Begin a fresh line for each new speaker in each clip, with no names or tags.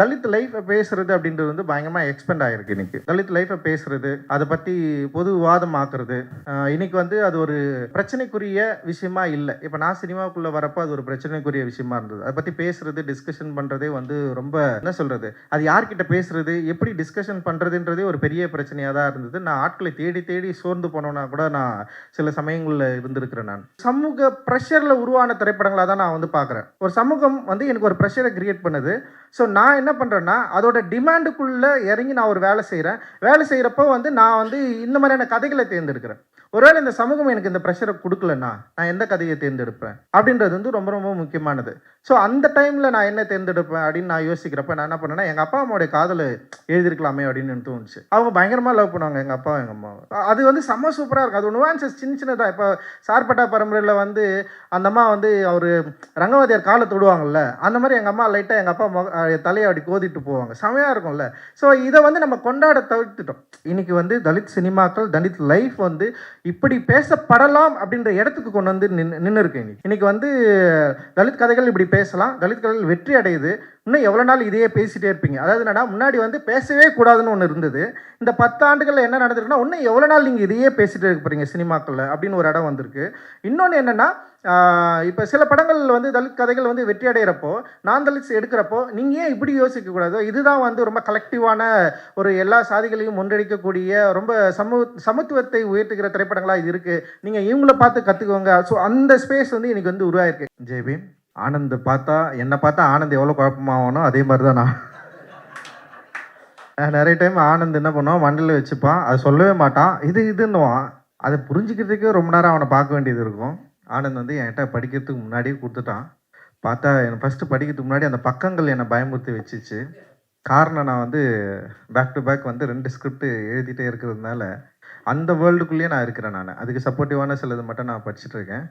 தலித் லைஃப்பை பேசுறது அப்படின்றது வந்து பயங்கரமாக எக்ஸ்பெண்ட் ஆகிருக்கு இன்னைக்கு. தலித் லைஃப்பை பேசுறது அதை பற்றி பொது விவாதம் ஆக்குறது இன்னைக்கு வந்து அது ஒரு பிரச்சனைக்குரிய விஷயமா இல்லை. இப்போ நான் சினிமாவுக்குள்ளே வரப்போ அது ஒரு பிரச்சனைக்குரிய விஷயமா இருந்தது. அதை பற்றி பேசுறது டிஸ்கஷன் பண்ணுறதே வந்து ரொம்ப என்ன சொல்கிறது அது யார்கிட்ட பேசுறது எப்படி டிஸ்கஷன் பண்ணுறதுன்றதே ஒரு பெரிய பிரச்சனையாக தான் இருந்தது. நான் ஆட்களை தேடி தேடி சோர்ந்து போனோன்னா கூட நான் சில சமயங்களில் இருந்திருக்கிறேன் நான். சமூக ப்ரெஷரில் உருவான திரைப்படங்களாக தான் நான் வந்து பார்க்குறேன். ஒரு சமூகம் வந்து எனக்கு ஒரு ப்ரெஷரை கிரியேட் பண்ணுது. ஸோ நான் என்ன பண்ணுறேன்னா அதோட டிமாண்டுக்குள்ளே இறங்கி நான் ஒரு வேலை செய்கிறேன் வேலை செய்கிறப்போ வந்து நான் வந்து இந்த மாதிரியான கதைகளை தேர்ந்தெடுக்கிறேன். ஒருவேளை இந்த சமூகம் எனக்கு இந்த ப்ரெஷரை கொடுக்கலன்னா நான் எந்த கதையை தேர்ந்தெடுப்பேன்? அப்படின்றது வந்து ரொம்ப ரொம்ப முக்கியமானது. ஸோ அந்த டைமில் நான் என்ன தேர்ந்தெடுப்பேன் அப்படின்னு நான் யோசிக்கிறப்ப நான் என்ன பண்ணேன்னா எங்கள் அப்பா அம்மாவுடைய காதலை எழுதியிருக்கலாமே அப்படின்னு தோணுச்சு. அவங்க பயங்கரமாக லவ் பண்ணுவாங்க எங்கள் அப்பா எங்கள் அம்மா. அது வந்து செம்ம சூப்பராக இருக்கும். அது நுவான்சஸ் சின்ன சின்னதாக இப்போ சார்பட்டா பரம்பரையில் வந்து அந்த அம்மா வந்து அவர் ரங்கவதியார் காலை தொடுவாங்கல்ல அந்த மாதிரி எங்கள் அம்மா லைட்டாக எங்கள் அப்பா தலையை அப்படி கோதிட்டு போவாங்க. செமையாக இருக்கும்ல. ஸோ இதை வந்து நம்ம கொண்டாட தவிர்த்துட்டோம். இன்னைக்கு வந்து தலித் சினிமாக்கள் தலித் லைஃப் வந்து இப்படி பேசப்படலாம் அப்படின்ற இடத்துக்கு கொண்டு வந்து நின்று நின்று இருக்கு இன்னைக்கு வந்து தலித் கதைகள் இப்படி பேசலாம். தலித் கதைகள் வெற்றி அடையுது. இன்னும் எவ்வளோ நாள் இதையே பேசிகிட்டே இருப்பீங்க. அதாவது என்னன்னா முன்னாடி வந்து பேசவே கூடாதுன்னு ஒன்று இருந்தது. இந்த பத்தாண்டுகளில் என்ன நடந்திருக்குன்னா இன்னும் எவ்வளோ நாள் நீங்கள் இதையே பேசிகிட்டே இருக்க போகிறீங்க சினிமாக்களில் அப்படின்னு ஒரு இடம் வந்திருக்கு. இன்னொன்று என்னென்னா இப்போ சில படங்கள் வந்து தலித் கதைகள் வந்து வெற்றி அடைகிறப்போ நான் தலித் எடுக்கிறப்போ நீங்கள் ஏன் இப்படி யோசிக்கக்கூடாதோ இதுதான் வந்து ரொம்ப கலெக்டிவான ஒரு எல்லா சாதிகளையும் ஒன்றிணைக்கக்கூடிய ரொம்ப சமூ சமத்துவத்தை உயர்த்துகிற திரைப்படங்களாக இது இருக்குது நீங்கள் இவங்கள பார்த்து கற்றுக்கோங்க ஸோ அந்த ஸ்பேஸ் வந்து எனக்கு வந்து உருவாயிருக்கு. ஜெய்பீம் ஆனந்த் பார்த்தா என்னை பார்த்தா ஆனந்த் எவ்வளோ குழப்பமாகணும் அதே மாதிரி தான் நான். நான் நிறைய டைம் ஆனந்த் என்ன பண்ணுவான்? மண்டலில் வச்சுப்பான். அது சொல்லவே மாட்டான். இது இதுன்னுவான். அதை புரிஞ்சுக்கிறதுக்கே ரொம்ப நேரம் அவனை பார்க்க வேண்டியது இருக்கும். ஆனந்த் வந்து என்கிட்ட படிக்கிறதுக்கு முன்னாடியே கொடுத்துட்டான். பார்த்தா எனக்கு ஃபஸ்ட்டு படிக்கிறதுக்கு முன்னாடி அந்த பக்கங்கள் என்னை பயமுறுத்தி வச்சுச்சு. காரணம் நான் வந்து பேக் டு பேக் வந்து ரெண்டு ஸ்கிரிப்ட் எழுதிட்டே இருக்கிறதுனால அந்த வேர்ல்டுக்குள்ளேயே நான் இருக்கிறேன் நான். அதுக்கு சப்போர்ட்டிவான சிலது மட்டும் நான் படிச்சுட்டு இருக்கேன்.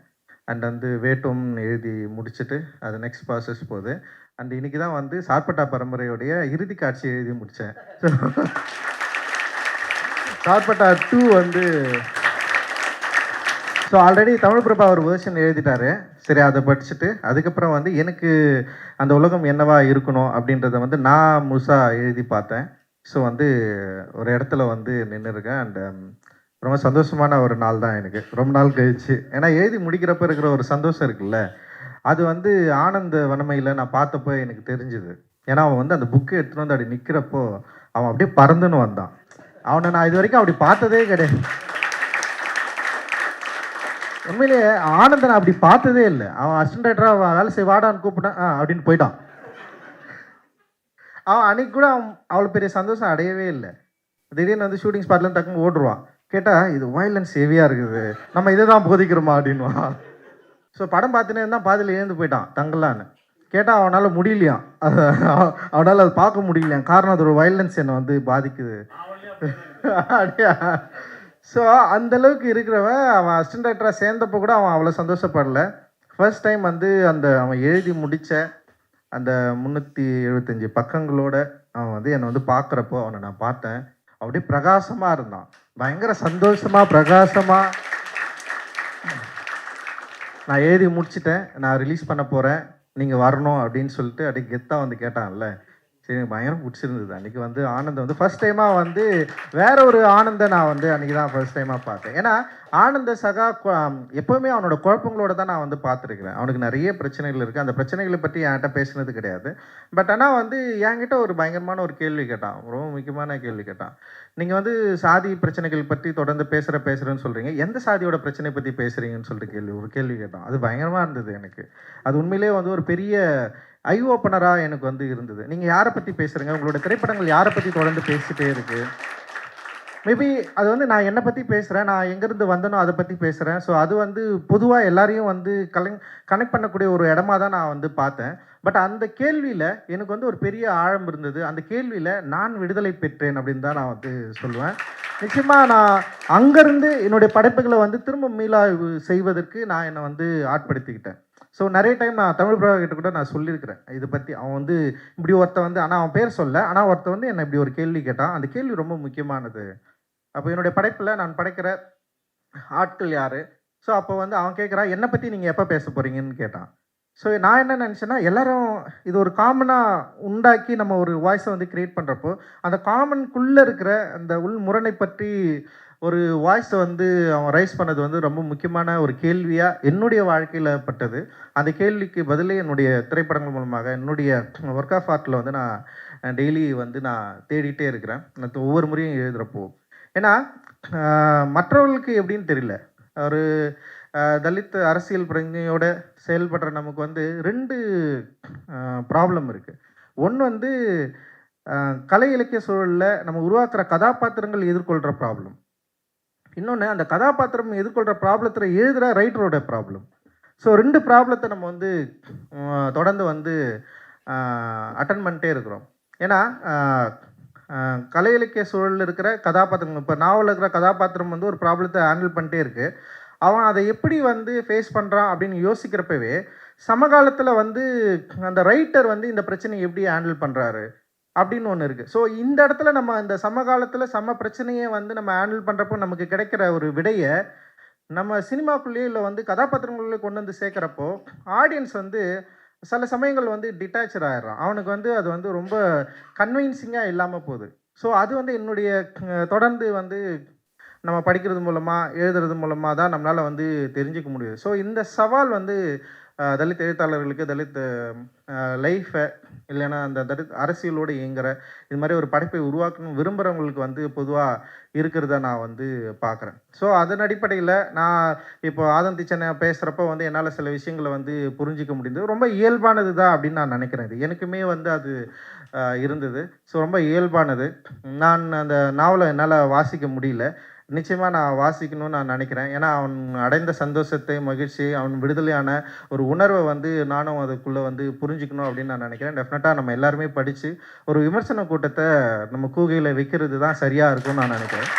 அண்ட் வந்து வேட்டும் எழுதி முடிச்சுட்டு அது நெக்ஸ்ட் ப்ராசஸ் போகுது. அண்ட் இன்னைக்கு தான் வந்து சார்பட்டா பரம்பரையுடைய இறுதி காட்சி எழுதி முடித்தேன் சார்பட்டா டூ வந்து ஸோ ஆல்ரெடி தமிழ் பிரபா ஒரு வேர்ஷன் எழுதிட்டாரு. சரி அதை படிச்சுட்டு அதுக்கப்புறம் வந்து எனக்கு அந்த உலகம் என்னவா இருக்கணும் அப்படின்றத வந்து நான் முழுசாக எழுதி பார்த்தேன். ஸோ வந்து ஒரு இடத்துல வந்து நின்று இருக்கேன் அண்ட் um, ரொம்ப சந்தோஷமான ஒரு நாள் தான் எனக்கு. ரொம்ப நாள் கழிச்சு. ஏன்னா எழுதி முடிக்கிறப்ப இருக்கிற ஒரு சந்தோஷம் இருக்குல்ல. அது வந்து ஆனந்த வனமையில் நான் பார்த்தப்போ எனக்கு தெரிஞ்சுது. ஏன்னா அவன் வந்து அந்த புக்கு எடுத்துகிட்டு வந்து அப்படி நிற்கிறப்போ அவன் அப்படியே பறந்துன்னு வந்தான். அவனை நான் இது வரைக்கும் அப்படி பார்த்ததே கிடையாது. உண்மையிலேயே ஆனந்தனை அப்படி பார்த்ததே இல்லை. அவன் அசிஸ்டன்ட் ரைட்டராக வேலை செய் வாடான்னு கூப்பிட்டான். ஆ அப்படின்னு போயிட்டான். அவன் அன்னைக்கு கூட அவன் அவ்வளோ பெரிய சந்தோஷம் அடையவே இல்லை. திடீர்னு வந்து ஷூட்டிங் ஸ்பாட்லேருந்து டக்குன்னு ஓடுருவான். கேட்டால் இது வயலன்ஸ் ஹெவியாக இருக்குது. நம்ம இதை தான் போதிக்கிறோமா? அப்படின்வான் ஸோ படம் பார்த்துனே இருந்தால் பாதியில் எழுந்து போயிட்டான் தங்கலான்னு. கேட்டால் அவனால் முடியலையாம். அதை அவனால் அதை பார்க்க முடியலையாம். காரணம் அது ஒரு வயலன்ஸ் என்னை வந்து பாதிக்குது. அப்படியா? ஸோ அந்தளவுக்கு இருக்கிறவன் அவன் அசிஸ்டன்ட் டைரக்டராக சேர்ந்தப்போ கூட அவன் அவ்வளோ சந்தோஷப்படல. ஃபர்ஸ்ட் டைம் வந்து அந்த அவன் எழுதி முடித்த அந்த முந்நூற்றி எழுபத்தஞ்சி பக்கங்களோட அவன் வந்து என்னை வந்து பார்க்குறப்போ அவனை நான் பார்த்தேன். அப்படியே பிரகாசமாக இருந்தான். பயங்கர சந்தோஷமாக பிரகாசமாக நான் எழுதி முடிச்சிட்டேன். நான் ரிலீஸ் பண்ண போகிறேன் நீங்கள் வரணும் அப்படின்னு சொல்லிட்டு அப்படியே கெத்தாக வந்து கேட்டான்ல. சரி எனக்கு பயங்கரம் பிடிச்சிருந்தது. அன்றைக்கி வந்து ஆனந்த் வந்து ஃபர்ஸ்ட் டைமாக வந்து வேற ஒரு ஆனந்தை நான் வந்து அன்றைக்கி தான் ஃபஸ்ட் டைமாக பார்த்தேன். ஏன்னா ஆனந்த சகா எப்போவுமே அவனோட குழப்பங்களோட தான் நான் வந்து பார்த்துருக்கிறேன். அவனுக்கு நிறைய பிரச்சனைகள் இருக்குது அந்த பிரச்சனைகளை பற்றி என்கிட்ட பேசினது கிடையாது. பட் ஆனால் வந்து என்கிட்ட ஒரு பயங்கரமான ஒரு கேள்வி கேட்டான். ரொம்ப முக்கியமான கேள்வி கேட்டான். நீங்கள் வந்து சாதி பிரச்சனைகள் பற்றி தொடர்ந்து பேசுகிற பேசுகிறேன்னு சொல்கிறீங்க எந்த சாதியோட பிரச்சனை பற்றி பேசுகிறீங்கன்னு சொல்லிட்டு கேள்வி ஒரு கேள்வி கேட்டான். அது பயங்கரமாக இருந்தது எனக்கு. அது உண்மையிலேயே வந்து ஒரு பெரிய ஐ ஓப்பனராக எனக்கு வந்து இருந்தது. நீங்கள் யாரை பற்றி பேசுகிறீங்க உங்களோட திரைப்படங்கள் யாரை பற்றி தொடர்ந்து பேசிட்டே இருக்குது மேபி அது வந்து நான் என்னை பற்றி பேசுகிறேன் நான் எங்கேருந்து வந்தனோ அதை பற்றி பேசுகிறேன் ஸோ அது வந்து பொதுவாக எல்லாரையும் வந்து கலெக்ட் கனெக்ட் பண்ணக்கூடிய ஒரு இடமா தான் நான் வந்து பார்த்தேன். பட் அந்த கேள்வியில் எனக்கு வந்து ஒரு பெரிய ஆழம் இருந்தது. அந்த கேள்வியில் நான் விடுதலை பெற்றேன் அப்படின்னு தான் நான் வந்து சொல்லுவேன். நிச்சயமாக நான் அங்கேருந்து என்னுடைய படைப்புகளை வந்து திரும்ப மீளாய்வு செய்வதற்கு நான் என்னை வந்து ஆட்படுத்திக்கிட்டேன். ஸோ நிறைய டைம் நான் தமிழ் பிரபா கிட்ட கூட நான் சொல்லியிருக்கிறேன். இதை பற்றி அவன் வந்து இப்படி ஒருத்தன் வந்து ஆனால் அவன் பேர் சொல்ல ஆனால் ஒருத்தன் வந்து என்னை இப்படி ஒரு கேள்வி கேட்டான். அந்த கேள்வி ரொம்ப முக்கியமானது. அப்போ என்னுடைய படைப்பில் நான் படைக்கிற ஆட்கள் யார்? ஸோ அப்போ வந்து அவன் கேட்குறான் என்னை பற்றி நீங்கள் எப்போ பேச போகிறீங்கன்னு கேட்டான். ஸோ நான் என்ன நினச்சேன்னா எல்லோரும் இது ஒரு காமனாக உண்டாக்கி நம்ம ஒரு வாய்ஸை வந்து க்ரியேட் பண்ணுறப்போ அந்த காமனுக்குள்ளே இருக்கிற அந்த உள் முரணை பற்றி ஒரு வாய்ஸை வந்து அவன் ரைஸ் பண்ணது வந்து ரொம்ப முக்கியமான ஒரு கேள்வியாக என்னுடைய வாழ்க்கையில் பட்டது. அந்த கேள்விக்கு பதிலே என்னுடைய திரைப்படங்கள் மூலமாக என்னுடைய ஒர்க் ஆஃப் ஆர்ட்டில் வந்து நான் டெய்லி வந்து நான் தேடிட்டே இருக்கிறேன். ஒவ்வொரு முறையும் எழுதுகிறப்போ ஏன்னா மற்றவர்களுக்கு எப்படின்னு தெரியல. ஒரு தலித் அரசியல் பிரஜையோட செயல்படுற நமக்கு வந்து ரெண்டு ப்ராப்ளம் இருக்குது ஒன்று வந்து கலை இலக்கிய சூழலில் நம்ம உருவாக்குற கதாபாத்திரங்கள் எதிர்கொள்கிற ப்ராப்ளம் இன்னொன்று அந்த கதாபாத்திரம் எதிர்கொள்கிற ப்ராப்ளத்தில் எழுதுகிற ரைட்டரோட ப்ராப்ளம் ஸோ ரெண்டு ப்ராப்ளத்தை நம்ம வந்து தொடர்ந்து வந்து அட்டன் பண்ணிட்டே இருக்கிறோம். ஏன்னா கலை இலக்கிய சூழலில் இருக்கிற கதாபாத்திரம் இப்போ நாவலில் இருக்கிற கதாபாத்திரம் வந்து ஒரு ப்ராப்ளத்தை ஹேண்டில் பண்ணிட்டே இருக்கு. அவன் அதை எப்படி வந்து ஃபேஸ் பண்ணுறான் அப்படின்னு யோசிக்கிறப்பவே சமகாலத்தில் வந்து அந்த ரைட்டர் வந்து இந்த பிரச்சனையை எப்படி ஹேண்டில் பண்ணுறாரு அப்படின்னு ஒன்று இருக்குது ஸோ இந்த இடத்துல நம்ம இந்த சமகாலத்தில் சம பிரச்சனையை வந்து நம்ம ஹேண்டில் பண்ணுறப்போ நமக்கு கிடைக்கிற ஒரு விடையை நம்ம சினிமாக்குள்ளேயே இல்லை வந்து கதாபாத்திரங்களுக்குள்ளே கொண்டு வந்து சேர்க்குறப்போ ஆடியன்ஸ் வந்து சில சமயங்கள் வந்து டிட்டாச்சர் ஆயிடுறான். அவனுக்கு வந்து அது வந்து ரொம்ப கன்வின்சிங்காக இல்லாமல் போகுது. ஸோ அது வந்து என்னுடைய தொடர்ந்து வந்து நம்ம படிக்கிறது மூலமாக எழுதுறது மூலமாக தான் நம்மளால் வந்து தெரிஞ்சுக்க முடியுது. ஸோ இந்த சவால் வந்து தலித் எழுத்தாளர்களுக்கு தலித் லைஃப்பை இல்லைன்னா அந்த தலித் அரசியலோடு இயங்குகிற இது மாதிரி ஒரு படைப்பை உருவாக்கணும் விரும்புகிறவங்களுக்கு வந்து பொதுவாக இருக்கிறத நான் வந்து பார்க்குறேன் ஸோ அதன் அடிப்படையில் நான் இப்போ ஆதந்தி சென்னை பேசுகிறப்ப வந்து என்னால் சில விஷயங்களை வந்து புரிஞ்சிக்க முடிந்தது. ரொம்ப இயல்பானது தான் அப்படின்னு நான் நினைக்கிறேன். இது எனக்குமே வந்து அது இருந்தது. ஸோ ரொம்ப இயல்பானது. நான் அந்த நாவலை என்னால் வாசிக்க முடியல. நிச்சயமாக நான் வாசிக்கணும்னு நான் நினைக்கிறேன். ஏன்னா அவன் அடைந்த சந்தோஷத்தை மகிழ்ச்சி அவன் விடுதலையான ஒரு உணர்வை வந்து நானும் அதுக்குள்ளே வந்து புரிஞ்சுக்கணும் அப்படின்னு நான் நினைக்கிறேன். டெஃபினட்டாக நம்ம எல்லாருமே படித்து ஒரு விமர்சன கூட்டத்தை நம்ம கூகையில் வைக்கிறது தான் சரியாக இருக்கும்னு நான் நினைக்கிறேன்.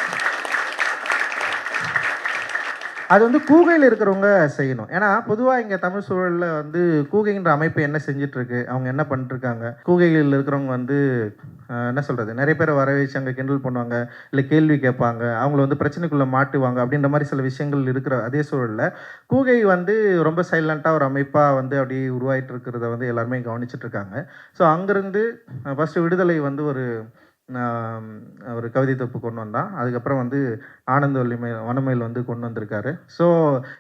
அது வந்து கூகையில் இருக்கிறவங்க செய்யணும். ஏன்னா பொதுவாக இங்கே தமிழ் சூழலில் வந்து கூகைன்ற அமைப்பு என்ன செஞ்சிட்ருக்கு அவங்க என்ன பண்ணிட்டுருக்காங்க கூகையில் இருக்கிறவங்க வந்து என்ன சொல்கிறது நிறைய பேரை வர வச்சு அங்கே கிண்டல் பண்ணுவாங்க இல்லை கேள்வி கேட்பாங்க அவங்கள வந்து பிரச்சனைக்குள்ளே மாட்டுவாங்க அப்படின்ற மாதிரி சில விஷயங்கள் இருக்கிற அதே சூழலில் கூகை வந்து ரொம்ப சைலண்ட்டாக ஒரு அமைப்பாக வந்து அப்படியே உருவாயிட்டு இருக்கிறத வந்து எல்லாருமே கவனிச்சிட்டு இருக்காங்க ஸோ அங்கேருந்து ஃபஸ்ட்டு விடுதலை வந்து ஒரு ஒரு கவிதை தொப்பு கொண்டு வந்தான். அதுக்கப்புறம் வந்து ஆனந்த வலிமை வனமையில் வந்து கொண்டு வந்திருக்காரு. ஸோ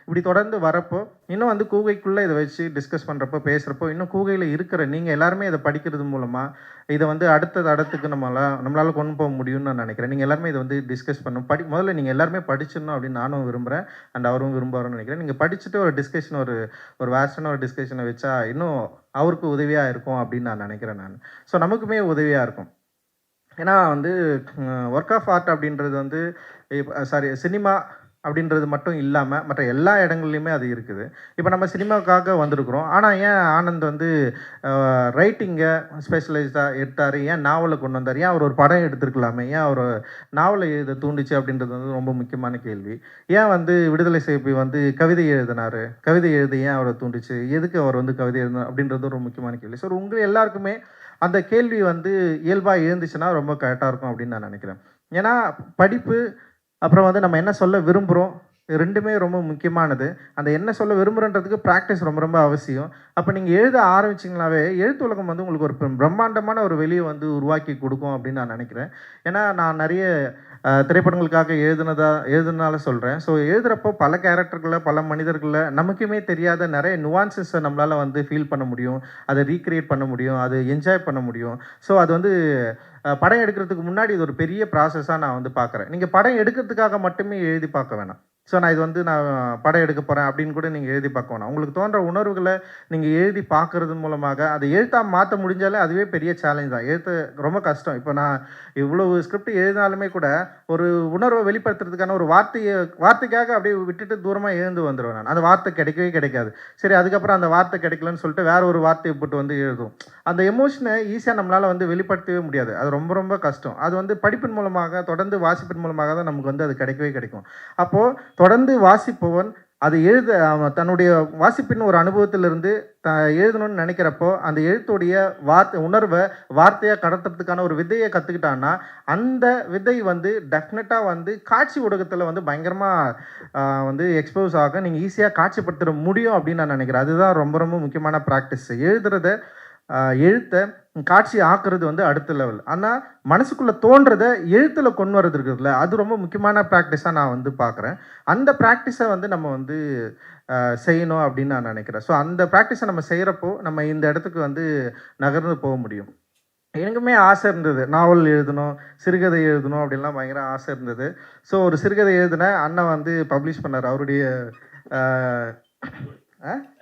இப்படி தொடர்ந்து வரப்போ இன்னும் வந்து கூகைக்குள்ளே இதை வச்சு டிஸ்கஸ் பண்ணுறப்போ பேசுகிறப்போ இன்னும் கூகையில் இருக்கிற நீங்கள் எல்லாருமே இதை படிக்கிறது மூலமாக இதை வந்து அடுத்த தடத்துக்கு நம்மளால் நம்மளால் கொண்டு போக முடியும்னு நான் நினைக்கிறேன். நீங்கள் எல்லாருமே இதை வந்து டிஸ்கஸ் பண்ணும். படி முதல்ல நீங்கள் எல்லாருமே படிச்சிடணும் அப்படின்னு நானும் விரும்புகிறேன் அண்ட் அவரும் விரும்புவார்னு நினைக்கிறேன். நீங்கள் படிச்சுட்டு ஒரு டிஸ்கஷன் ஒரு ஒரு வேஸ்டான ஒரு டிஸ்கஷனை வச்சா இன்னும் அவருக்கு உதவியாக இருக்கும் அப்படின்னு நான் நினைக்கிறேன் நான். ஸோ நமக்குமே உதவியாக இருக்கும். ஏன்னா வந்து ஒர்க் ஆஃப் ஆர்ட் அப்படின்றது வந்து சாரி சினிமா அப்படின்றது மட்டும் இல்லாமல் மற்ற எல்லா இடங்கள்லையுமே அது இருக்குது. இப்போ நம்ம சினிமாவுக்காக வந்திருக்கிறோம். ஆனால் ஏன் ஆனந்த் வந்து ரைட்டிங்கை ஸ்பெஷலைஸ்டாக எடுத்தார்? ஏன் நாவலை கொண்டு வந்தார்? ஏன் அவர் ஒரு படம் எடுத்திருக்கலாமே? ஏன் அவர் நாவலை எழுத தூண்டுச்சு அப்படின்றது வந்து ரொம்ப முக்கியமான கேள்வி. ஏன் வந்து விடுதலை சேப்பி வந்து கவிதை எழுதினார்? கவிதை எழுத ஏன் அவரை தூண்டுச்சு? எதுக்கு அவர் வந்து கவிதை எழுதினார்? அப்படின்றது ஒரு முக்கியமான கேள்வி. ஸோ உங்கள் எல்லாருக்குமே அந்த கேள்வி வந்து இயல்பாக எழுந்துச்சுன்னா ரொம்ப கரெக்டாக இருக்கும் அப்படின்னு நான் நினைக்கிறேன். ஏன்னா படிப்பு அப்புறம் வந்து நம்ம என்ன சொல்ல விரும்புகிறோம் ரெண்டுமே ரொம்ப முக்கியமானது. அந்த என்ன சொல்ல விரும்புகிறன்றதுக்கு ப்ராக்டிஸ் ரொம்ப ரொம்ப அவசியம். அப்போ நீங்கள் எழுத ஆரம்பிச்சிங்கனாவே எழுத்து உலகம் வந்து உங்களுக்கு ஒரு பிரம்மாண்டமான ஒரு வெளியை வந்து உருவாக்கி கொடுக்கும் அப்படின்னு நான் நினைக்கிறேன். ஏன்னா நான் நிறைய திரைப்படங்களுக்காக எழுதுனதா எழுதுனால சொல்கிறேன் ஸோ எழுதுகிறப்போ பல கேரக்டர்களை பல மனிதர்களை நமக்குமே தெரியாத நிறைய நுவான்சஸை நம்மளால் வந்து ஃபீல் பண்ண முடியும். அதை ரீக்ரியேட் பண்ண முடியும். அது என்ஜாய் பண்ண முடியும். ஸோ அது வந்து படம் எடுக்கிறதுக்கு முன்னாடி இது ஒரு பெரிய ப்ராசஸாக நான் வந்து பார்க்குறேன். நீங்கள் படம் எடுக்கிறதுக்காக மட்டுமே எழுதி பார்க்க வேணாம். ஸோ நான் இது வந்து நான் படம் எடுக்க போகிறேன் அப்படின்னு கூட நீங்கள் எழுதி பார்க்கணும் உங்களுக்கு தோன்ற உணர்வுகளை நீங்கள் எழுதி பார்க்கறது மூலமாக அதை எழுத்தாக மாற்ற முடிஞ்சாலே அதுவே பெரிய சேலஞ்ச் தான். எழுத்து ரொம்ப கஷ்டம். இப்போ நான் இவ்வளவு ஸ்கிரிப்ட் எழுதினாலுமே கூட ஒரு உணர்வை வெளிப்படுத்துறதுக்கான ஒரு வார்த்தையை வார்த்தைக்காக அப்படியே விட்டுட்டு தூரமாக எழுந்து வந்துடுவேன் நான். அந்த வார்த்தை கிடைக்கவே கிடைக்காது. சரி அதுக்கப்புறம் அந்த வார்த்தை கிடைக்கலன்னு சொல்லிட்டு வேற ஒரு வார்த்தையை போட்டு வந்து எழுதும் அந்த எமோஷனை ஈஸியாக நம்மளால் வந்து வெளிப்படுத்தவே முடியாது. அது ரொம்ப ரொம்ப கஷ்டம். அது வந்து படிப்பின் மூலமாக தொடர்ந்து வாசிப்பின் மூலமாக தான் நமக்கு வந்து அது கிடைக்கவே கிடைக்கும். அப்போது தொடர்ந்து வாசிப்பவன் அது எழுத அவன் தன்னுடைய வாசிப்பின் ஒரு அனுபவத்திலிருந்து த எழுதணும்னு நினைக்கிறப்போ அந்த எழுத்துடைய வார்த்தை உணர்வை வார்த்தையாக கடத்துறதுக்கான ஒரு விதையை கற்றுக்கிட்டான்னா அந்த விதை வந்து டெஃபினட்டாக வந்து காட்சி ஊடகத்தில் வந்து பயங்கரமாக வந்து எக்ஸ்போஸ் ஆக நீங்கள் ஈஸியாக காட்சிப்படுத்த முடியும் அப்படின்னு நான் நினைக்கிறேன். அதுதான் ரொம்ப ரொம்ப முக்கியமான ப்ராக்டிஸ் எழுதுறத எழுத்தை காட்சி ஆக்குறது வந்து அடுத்த லெவல் ஆனால் மனசுக்குள்ளே தோன்றதை எழுத்தில் கொண்டு வரது இருக்குதுல்ல அது ரொம்ப முக்கியமான ப்ராக்டிஸாக நான் வந்து பார்க்குறேன் அந்த ப்ராக்டிஸை வந்து நம்ம வந்து செய்யணும் அப்படின்னு நான் நினைக்கிறேன். ஸோ அந்த ப்ராக்டிஸை நம்ம செய்கிறப்போ நம்ம இந்த இடத்துக்கு வந்து நகர்ந்து போக முடியும். எனக்குமே ஆசை இருந்தது. நாவல் எழுதணும் சிறுகதை எழுதணும் அப்படின்லாம் பயங்கர ஆசை இருந்தது. ஸோ ஒரு சிறுகதை எழுதினேன் அண்ணன் வந்து பப்ளிஷ் பண்ணார். அவருடைய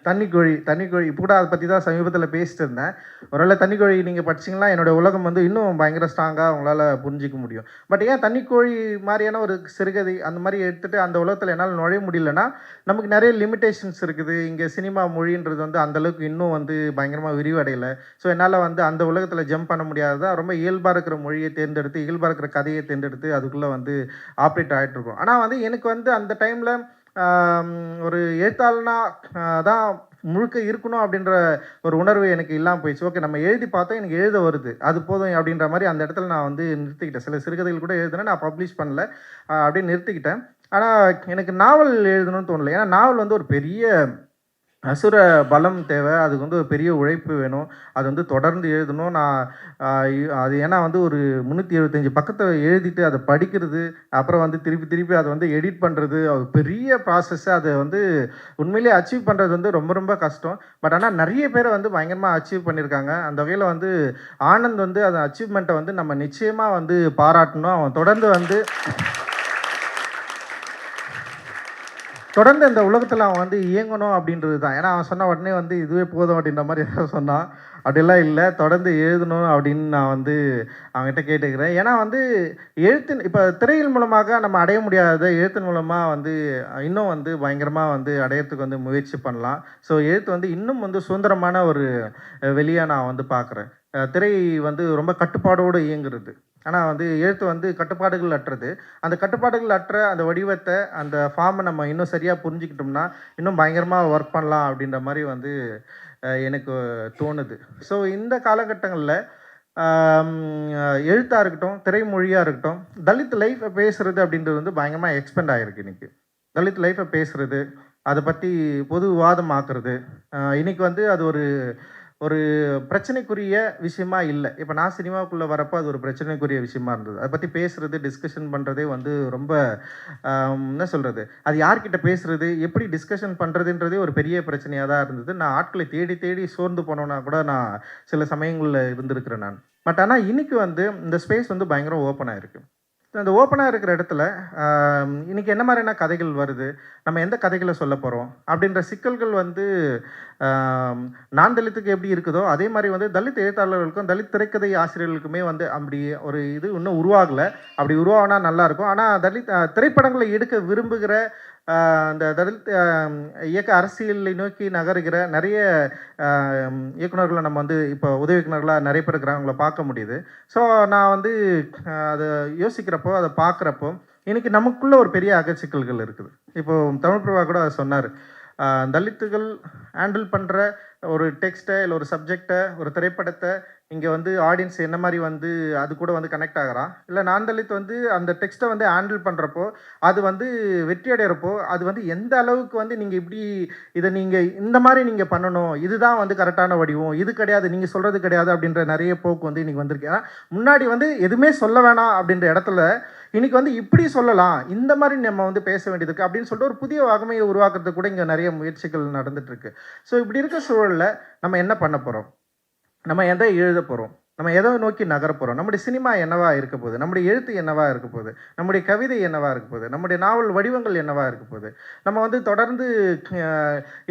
தண்ணிக்கோழி தண்ணிக்கோழி. இப்போ கூட அதை பற்றி தான் சமீபத்தில் பேசிட்டு இருந்தேன் ஒருவேளை தண்ணிக்கோழி நீங்கள் படிச்சீங்கன்னா என்னோட உலகம் வந்து இன்னும் பயங்கர ஸ்ட்ராங்காக உங்களால் புரிஞ்சிக்க முடியும். பட் ஏன் தண்ணிக்கோழி மாதிரியான ஒரு சிறுகதை அந்த மாதிரி எடுத்துகிட்டு அந்த உலகத்தில் என்னால் நுழைய முடியலன்னா நமக்கு நிறைய லிமிட்டேஷன்ஸ் இருக்குது. இங்கே சினிமா மொழின்றது வந்து அந்த அளவுக்கு இன்னும் வந்து பயங்கரமாக விரிவடையலை. ஸோ என்னால் வந்து அந்த உலகத்தில் ஜம்ப் பண்ண முடியாததா ரொம்ப இயல்பாக இருக்கிற மொழியை தேர்ந்தெடுத்து இயல்பாக இருக்கிற கதையை தேர்ந்தெடுத்து அதுக்குள்ளே வந்து ஆப்ரேட் ஆகிட்டு இருக்கும் ஆனால் வந்து எனக்கு வந்து அந்த டைமில் ஒரு எழுத்தாளனா தான் முழுக்க இருக்கணும் அப்படின்ற ஒரு உணர்வு எனக்கு இல்லாமல் போயிடுச்சு. ஓகே நம்ம எழுதி பார்த்தா எனக்கு எழுத வருது. அது போதும் அப்படின்ற மாதிரி அந்த இடத்துல நான் வந்து நிறுத்திக்கிட்டேன். சில சிறுகதைகள் கூட எழுதுனேன் நான் பப்ளிஷ் பண்ணல. அப்படின்னு நிறுத்திக்கிட்டேன். ஆனால் எனக்கு நாவல் எழுதணும்னு தோணலை. ஏன்னா நாவல் வந்து ஒரு பெரிய அசுர பலம் தேவை அதுக்கு வந்து ஒரு பெரிய உழைப்பு வேணும். அது வந்து தொடர்ந்து எழுதணும். நான் அது ஏன்னா வந்து ஒரு முந்நூற்றி எழுபத்தஞ்சி பக்கத்தை எழுதிட்டு அதை படிக்கிறது அப்புறம் வந்து திருப்பி திருப்பி அதை வந்து எடிட் பண்ணுறது அது பெரிய ப்ராசஸ்ஸு அதை வந்து உண்மையிலேயே அச்சீவ் பண்ணுறது வந்து ரொம்ப ரொம்ப கஷ்டம். பட் ஆனால் நிறைய பேரை வந்து பயங்கரமாக அச்சீவ் பண்ணியிருக்காங்க அந்த வகையில் வந்து ஆனந்த் வந்து அந்த அச்சீவ்மெண்ட்டை வந்து நம்ம நிச்சயமாக வந்து பாராட்டணும். அவன் தொடர்ந்து வந்து தொடர்ந்து இந்த உலகத்தில் அவன் வந்து இயங்கணும் அப்படின்றது தான். ஏன்னா அவன் சொன்ன உடனே வந்து இதுவே போதும் அப்படின்ற மாதிரி ஏதாவது சொன்னான். அப்படிலாம் இல்லை. தொடர்ந்து எழுதணும் அப்படின்னு நான் வந்து அவங்ககிட்ட கேட்டுக்கிறேன். ஏன்னா வந்து எழுத்தின் இப்போ திரையின் மூலமாக நம்ம அடைய முடியாத எழுத்தின் மூலமாக வந்து இன்னும் வந்து பயங்கரமாக வந்து அடையறதுக்கு வந்து முயற்சி பண்ணலாம். ஸோ எழுத்து வந்து இன்னும் வந்து சுதந்திரமான ஒரு வெளியாக நான் வந்து பார்க்குறேன் திரை வந்து ரொம்ப கட்டுப்பாடோடு இயங்குறது. ஆனால் வந்து எழுத்து வந்து கட்டுப்பாடுகள் அற்றது. அந்த கட்டுப்பாடுகள் அற்ற அந்த வடிவத்தை அந்த ஃபார்மை நம்ம இன்னும் சரியாக புரிஞ்சுக்கிட்டோம்னா இன்னும் பயங்கரமாக ஒர்க் பண்ணலாம் அப்படின்ற மாதிரி வந்து எனக்கு தோணுது. ஸோ இந்த காலகட்டங்களில் எழுத்தாக இருக்கட்டும் திரைமொழியாக இருக்கட்டும் தலித் லைஃப்பை பேசுறது அப்படின்றது வந்து பயங்கரமாக எக்ஸ்பெண்ட் ஆகிருக்கு இன்றைக்கி தலித் லைஃப்பை பேசுறது அதை பற்றி பொது விவாதம் ஆக்குறது இன்றைக்கி வந்து அது ஒரு ஒரு பிரச்சனைக்குரிய விஷயமா இல்லை. இப்போ நான் சினிமாவுக்குள்ளே வரப்போ அது ஒரு பிரச்சனைக்குரிய விஷயமா இருந்தது. அதை பற்றி பேசுறது டிஸ்கஷன் பண்ணுறதே வந்து ரொம்ப என்ன சொல்கிறது அது யார்கிட்ட பேசுறது எப்படி டிஸ்கஷன் பண்ணுறதுன்றதே ஒரு பெரிய பிரச்சனையாக தான் இருந்தது. நான் ஆட்களை தேடி தேடி சோர்ந்து போனோன்னா கூட நான் சில சமயங்களில் இருந்திருக்கிறேன் நான். பட் ஆனால் இன்றைக்கி வந்து இந்த ஸ்பேஸ் வந்து பயங்கரம் ஓப்பனாக இருக்குது அந்த ஓப்பனாக இருக்கிற இடத்துல இன்றைக்கி என்ன மாதிரியான கதைகள் வருது நம்ம எந்த கதைகளை சொல்ல போகிறோம் அப்படின்ற சிக்கல்கள் வந்து நான் தலித்துக்கு எப்படி இருக்குதோ அதே மாதிரி வந்து தலித் எழுத்தாளர்களுக்கும் தலித் திரைக்கதை ஆசிரியர்களுக்குமே வந்து அப்படி ஒரு இது இன்னும் உருவாகலை. அப்படி உருவாகினா நல்லாயிருக்கும் ஆனால் தலித் திரைப்படங்களை எடுக்க விரும்புகிற அந்த தலித் இயக்க அரசியலை நோக்கி நகருகிற நிறைய இயக்குநர்களை நம்ம வந்து இப்போ உதவி இயக்குநர்களாக நிறைய பேர் இருக்கிறாங்க பார்க்க முடியுது. ஸோ நான் வந்து அதை யோசிக்கிறப்போ அதை பார்க்குறப்போ இன்றைக்கி நமக்குள்ளே ஒரு பெரிய அகச்சிக்கல்கள் இருக்குது. இப்போது தமிழ் பிரபா கூட சொன்னார். தலித்துகள் ஹேண்டில் பண்ணுற ஒரு டெக்ஸ்ட்டை இல்லை ஒரு சப்ஜெக்டை ஒரு திரைப்படத்தை இங்கே வந்து ஆடியன்ஸ் என்ன மாதிரி வந்து அது கூட வந்து கனெக்ட் ஆகிறான். இல்லை நான் தலித் வந்து அந்த டெக்ஸ்ட்டை வந்து ஹேண்டில் பண்ணுறப்போ அது வந்து வெற்றி அடைகிறப்போ அது வந்து எந்த அளவுக்கு வந்து நீங்கள் இப்படி இதை நீங்கள் இந்த மாதிரி நீங்கள் பண்ணணும் இதுதான் வந்து கரெக்டான வடிவம் இது கிடையாது நீங்கள் சொல்கிறது கிடையாது அப்படின்ற நிறைய போக்கு வந்து இன்றைக்கி வந்திருக்கு. முன்னாடி வந்து எதுவுமே சொல்ல வேணாம் அப்படின்ற இடத்துல இன்றைக்கி வந்து இப்படி சொல்லலாம் இந்த மாதிரி நம்ம வந்து பேச வேண்டியது இருக்குது அப்படின்னு சொல்லிட்டு ஒரு புதிய வகமையை உருவாக்குறதுக்கு கூட இங்கே நிறைய முயற்சிகள் நடந்துகிட்ருக்கு ஸோ இப்படி இருக்க சூழலில் நம்ம என்ன பண்ண போகிறோம் நம்ம எதை எழுத போகிறோம் நம்ம எதை நோக்கி நகரப்போகிறோம் நம்முடைய சினிமா என்னவா இருக்க போகுது? நம்முடைய எழுத்து என்னவா இருக்க போகுது? நம்முடைய கவிதை என்னவா இருக்க போகுது? நம்முடைய நாவல் வடிவங்கள் என்னவா இருக்க போகுது? நம்ம வந்து தொடர்ந்து